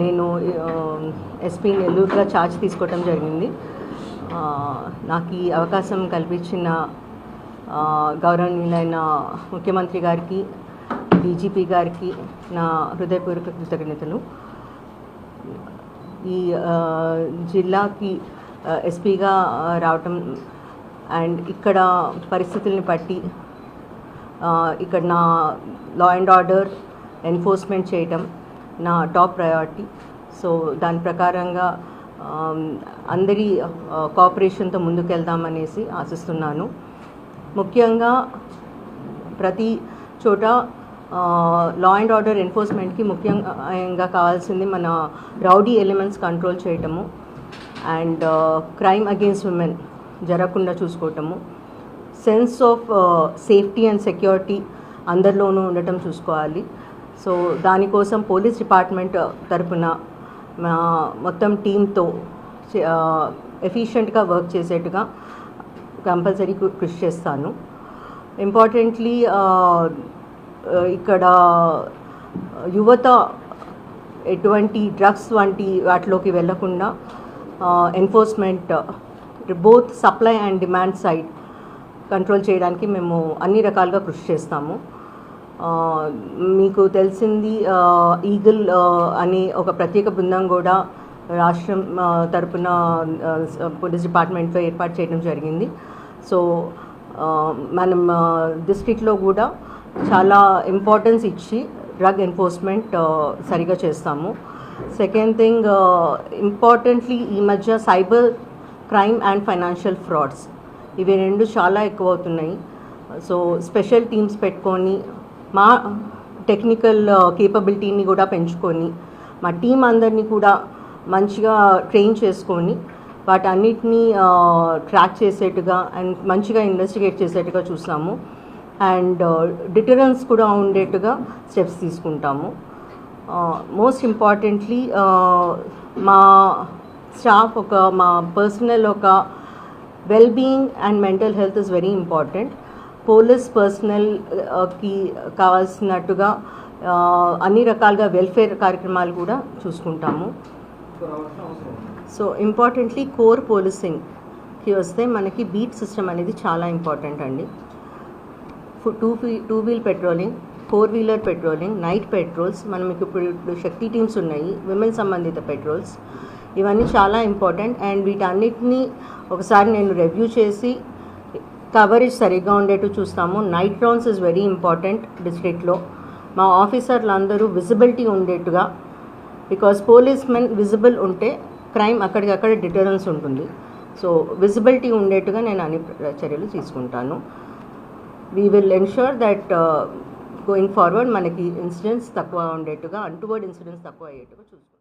నేను SP నెల్లూరుగా charge తీసుకోవటం జరిగింది. నాకు ఈ అవకాశం కల్పించిన గౌరవనీయులైన ముఖ్యమంత్రి గారికి డీజీపీ గారికి నా హృదయపూర్వక కృతజ్ఞతలు. ఈ జిల్లాకి ఎస్పీగా రావటం అండ్ ఇక్కడ పరిస్థితుల్ని బట్టి ఇక్కడ నా లా అండ్ ఆర్డర్ ఎన్ఫోర్స్మెంట్ చేయటం నా టాప్ ప్రయారిటీ. సో దాని ప్రకారంగా అందరి కోఆపరేషన్తో ముందుకెళ్దామనేసి ఆశిస్తున్నాను. ముఖ్యంగా ప్రతి చోట లా అండ్ ఆర్డర్ ఎన్ఫోర్స్మెంట్కి ముఖ్యంగా కావాల్సింది మన రౌడీ ఎలిమెంట్స్ కంట్రోల్ చేయటము అండ్ క్రైమ్ అగేన్స్ట్ ఉమెన్ జరగకుండా చూసుకోవటము sense of safety and security అందరిలోనూ ఉండటం చూసుకోవాలి. సో దానికోసం పోలీస్ డిపార్ట్మెంట్ తరపున మా మొత్తం టీంతో ఎఫిషియెంట్గా వర్క్ చేసేట్టుగా కంపల్సరీ కృషి చేస్తాను. ఇంపార్టెంట్లీ ఇక్కడ యువత ఎటువంటి డ్రగ్స్ వంటి వాటిలోకి వెళ్ళకుండా enforcement both supply and demand side control చేయడానికి మేము అన్ని రకాలుగా కృషి చేస్తాము. మీకు తెలిసింది ఈగల్ అనే ఒక ప్రత్యేక బృందం కూడా రాష్ట్రం తరపున పోలీస్ డిపార్ట్మెంట్తో ఏర్పాటు చేయడం జరిగింది. సో మనం డిస్ట్రిక్ట్లో కూడా చాలా ఇంపార్టెన్స్ ఇచ్చి డ్రగ్ ఎన్ఫోర్స్మెంట్ సరిగా చేస్తాము. సెకండ్ థింగ్ ఇంపార్టెంట్లీ ఈ మధ్య cyber crime and financial frauds ఇవి రెండు చాలా ఎక్కువ అవుతున్నాయి. సో స్పెషల్ టీమ్స్ పెట్టుకొని మా టెక్నికల్ కేపబిలిటీని uh, కూడా పెంచుకొని మా టీం అందరినీ కూడా మంచిగా ట్రైన్ చేసుకొని వాటన్నిటినీ uh, ట్రాక్ చేసేట్టుగా అండ్ మంచిగా ఇన్వెస్టిగేట్ చేసేట్టుగా చూస్తాము అండ్ డిటరెన్స్ కూడా ఉండేట్టుగా స్టెప్స్ తీసుకుంటాము. Uh, మోస్ట్ ఇంపార్టెంట్లీ మా స్టాఫ్ ఒక మా పర్సనల్ ఒక well being and mental health is very important police పర్సనల్కి కావాల్సినట్టుగా అన్ని రకాలుగా వెల్ఫేర్ కార్యక్రమాలు కూడా చూసుకుంటాము. సో ఇంపార్టెంట్లీ కోర్ పోలీసింగ్కి వస్తే మనకి బీట్ సిస్టమ్ అనేది చాలా ఇంపార్టెంట్ అండి. Two two wheel patrolling four wheeler patrolling night patrols మనం ఇప్పుడు ఇప్పుడు శక్తి టీమ్స్ ఉన్నాయి విమెన్ సంబంధిత పెట్రోల్స్. ఇవన్నీ చాలా ఇంపార్టెంట్ అండ్ వీటన్నిటిని ఒకసారి నేను రివ్యూ చేసి కవరేజ్ సరిగ్గా ఉండేట్టు చూస్తాము. Night rounds is very important డిస్ట్రిక్ట్లో మా ఆఫీసర్లు అందరూ విజిబిలిటీ ఉండేట్టుగా బికాస్ పోలీస్ మెన్ విజిబుల్ ఉంటే క్రైమ్ అక్కడికక్కడ డిటరెన్స్ ఉంటుంది. సో విజిబిలిటీ ఉండేట్టుగా నేను అన్ని చర్యలు తీసుకుంటాను. We will ensure that going forward మనకి ఇన్సిడెంట్స్ తక్కువ ఉండేట్టుగా అంటువర్డ్ ఇన్సిడెంట్స్ తక్కువ అయ్యేట్టుగా చూసుకుంటాం.